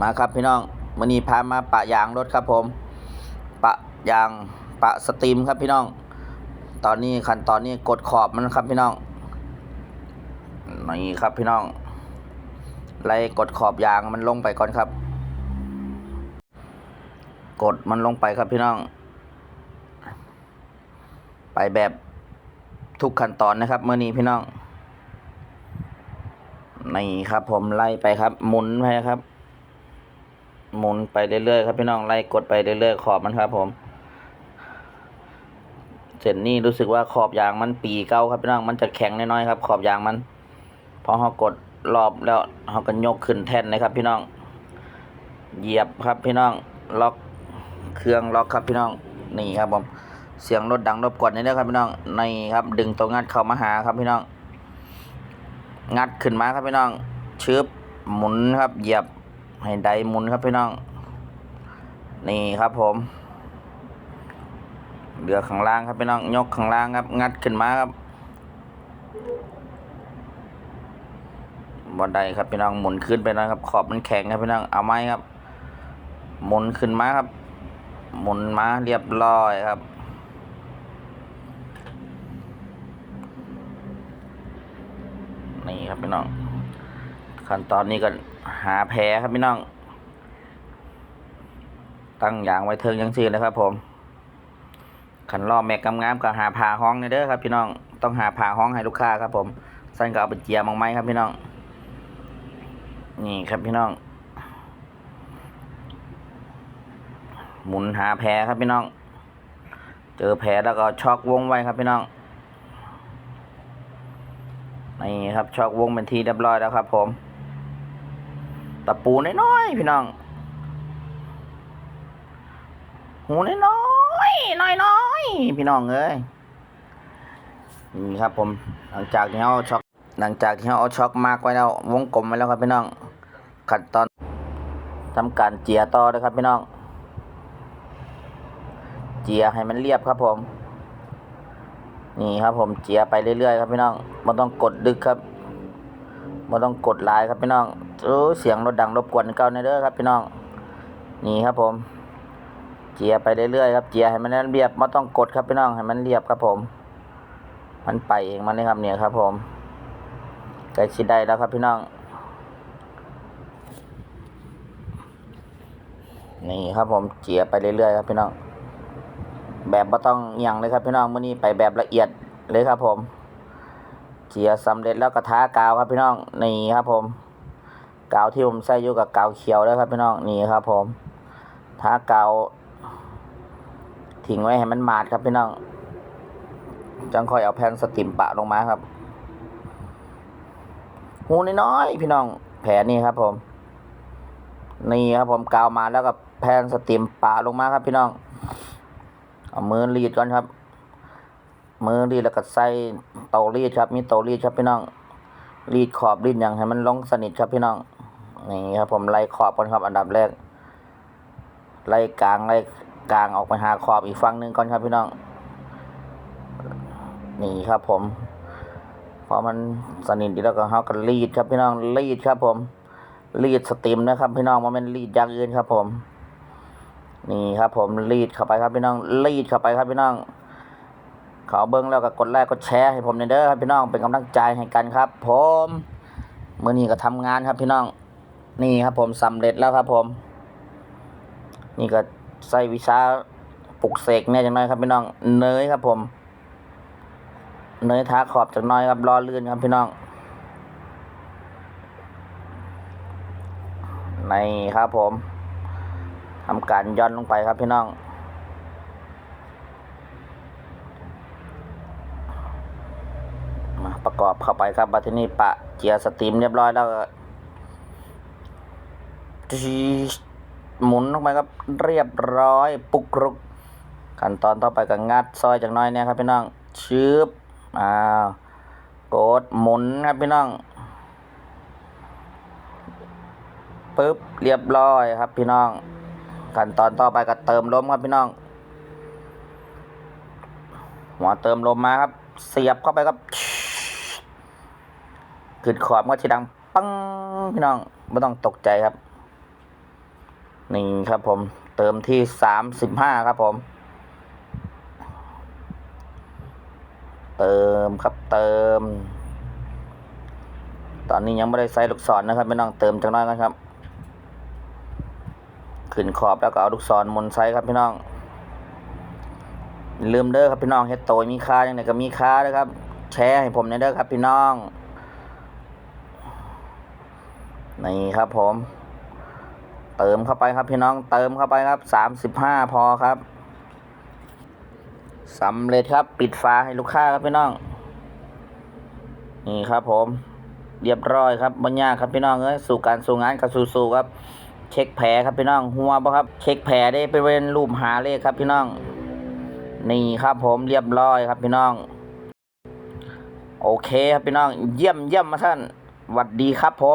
มาครับพี่น้องวันนี้พามาปะยางรถครับผม ปะยางปะสตรีมครับพี่น้อง ตอนนี้ขั้นตอนนี้กดขอบมันครับพี่น้องนี่ครับพี่น้องไล่กดขอบยางมันลงไปก่อนครับ กดมันลงไปครับพี่น้อง ไปแบบทุกขั้นตอนนะครับเมื่อนี้พี่น้องนี่ครับผมไล่ไปครับหมุนไปครับ หมุนไปเรื่อยๆครับพี่น้องไล่กดไปเรื่อยๆขอบมันครับ ผมเสร็จนี่รู้สึกว่าขอบยางมันปีเก้าครับพี่น้องมันจะแข็งน้อยๆครับ ขอบยางมันพอเขากดรอบแล้วเขาก็ยกขึ้นแท่นนะครับ พี่น้อง เหยียบครับพี่น้องล็อกเครื่องล็อกครับพี่น้องนี่ครับผมเสียงรถดังรบกวนนี่นะครับพี่น้องในครับ ดึงตัวงัดเข้ามาหาครับพี่น้อง งัดขึ้นมาครับพี่น้องชึบหมุนครับเหยียบ ให้ไดมุนครับพี่น้อง นี่ครับผมเหลือข้างล่างครับพี่น้องยกข้างล่างครับ งัดขึ้นมาครับบนไดครับพี่น้องหมุนขึ้นไปนะครับ ขอบมันแข็งครับพี่น้องเอาไม้ครับ หมุนขึ้นมาครับ หมุนมาเรียบร้อยครับ นี่ครับพี่น้องขั้นตอนนี้ก็ หาแผลครับพี่น้อง ตั้งอย่างไว้เทิงยังซีนะครับ ผม ขันรอแม็กำงามๆก็หาผ่าห้องในเด้อครับ พี่น้องต้องหาผ่าห้องให้ลูกค้าครับ ผมสั้นก็เอาไปเจียมังไม้ครับพี่น้อง นี่ครับพี่น้อง หมุนหาแผลครับพี่น้อง เจอแผลแล้วก็ช็อกวงไว้ครับพี่น้องนี่ครับช็อกวงเป็นทีเรียบร้อยแล้วครับ ผม ตะปูน้อยๆพี่น้อง หูน้อยๆน้อยๆพี่น้องเอ้ยนี่ครับผมหลังจากที่เราช็อกหลังจากที่เราเอาช็อกมากไว้แล้ววงกลมไว้แล้วครับพี่น้องขั้นตอนทำการเจียต่อเลยครับพี่น้อง เจียให้มันเรียบครับผม นี่ครับผมเจียไปเรื่อยๆครับพี่น้องไม่ต้องกดดึกครับไม่ต้องกดลายครับพี่น้อง โอ้เสียงรถดังรบกวนเก่าในเด้อครับพี่น้อง นี่ครับผม เจียไปเรื่อยๆครับ เจียให้มันเรียบไม่ต้องกดครับพี่น้องให้มันเรียบครับผม มันไปเองมันนี่ครับเนี่ยครับ ผมใกล้ชิดได้แล้วครับพี่น้อง นี่ครับผมเจียไปเรื่อยๆครับพี่น้อง แบบไม่ต้องอย่างเลยครับพี่น้องเมื่อนี้ไปแบบละเอียดเลยครับผมเจียสำเร็จแล้วก็ทากาวครับพี่น้อง นี่ครับผม กาวที่ผมใส่อยู่กับกาวเขียวแล้วครับพี่น้องนี่ครับ ผมทากาวทิ้งไว้ให้มันมาดครับพี่น้องจังค่อยเอาแผ่นสติมปะลงมาครับ หูน้อยๆพี่น้องแผลนี่ครับ ผม นี่ครับ ผมกาวมาแล้วก็แผ่นสติมปะลงมาครับ พี่น้องเอามือรีดก่อนครับ มือรีดแล้วก็ใส่เตารีดครับ มีเตารีดครับพี่น้องรีดขอบรีดอย่างให้มันลงสนิทครับพี่น้อง นี่ครับผมไล่ขอบก่อนครับอันดับแรก ไล่กลางไล่กลางออกไปหาขอบอีกฝั่งหนึ่งก่อนครับพี่น้อง นี่ครับผมพอมันสนิทดีแล้วก็เขาก็รีดครับพี่น้องรีดครับ ผมรีดสติมนะครับพี่น้องมันเป็นรีดอย่างอื่นครับ ผม นี่ครับ ผมรีดเข้าไปครับพี่น้องรีดเข้าไปครับพี่น้องเขอเบิ้งแล้วก็กดไลค์กดแชร์ให้ผมในเด้อครับพี่น้องเป็นกำลังใจให้กันครับ ผมเมื่อนี้ก็ทำงานครับพี่น้อง นี่ครับผมสำเร็จแล้วครับผม นี่ก็ใส่วิชาปลุกเสกเนี่ยจังน้อยครับพี่น้อง เนยครับผม เนยทาขอบจากน้อยครับรอลื่นครับพี่น้องในครับผมทำการย่อนลงไปครับพี่น้อง มาประกอบเข้าไปครับบัดทีนี้ปะเจียสตรีมเรียบร้อยแล้ว จีหมุนลงไปครับเรียบร้อยปุกรุก ขั้นตอนต่อไปก็งัดซอยจากน้อยเนี่ยครับพี่น้องชืบอ้าวกดหมุนครับพี่น้องปึ๊บเรียบร้อยครับพี่น้อง ขั้นตอนต่อไปก็เติมลมครับพี่น้อง หัวเติมลมมาครับ เสียบเข้าไปครับขึ้นขอบก็จะดังปังพี่น้องไม่ต้องตกใจครับ นี่ครับผมเติมที่สามสิบห้าครับผม เติมครับเติม ตอนนี้ยังไม่ได้ใส่ลูกศรนะครับ ไม่ต้องเติมจังน้อยกันครับ ขึ้นขอบแล้วก็เอาลูกศรหมุนไซส์ครับพี่น้องลืมเด้อครับพี่น้องเฮ็ดโตมีค่าอย่างไรก็มีค่านะครับ แชร์ให้ผมหน่อยเด้อครับพี่น้อง นี่ครับผม เติมเข้าไปครับพี่น้องเติมเข้าไปครับสามสิบห้าพอครับสำเร็จครับปิดฝาให้ลูกค้าครับพี่น้องนี่ครับผมเรียบร้อยครับบรรยากครับพี่น้องเอ้ยสู่การสู่งานกับสู่ๆครับ เช็คแผลครับพี่น้องหัวบ่ครับ เช็คแผลได้ไปเป็นรูปหาเลขครับพี่น้อง นี่ครับผมเรียบร้อยครับพี่น้อง โอเคครับพี่น้อง เยี่ยมเยี่ยมมาท่านหวัดดีครับผม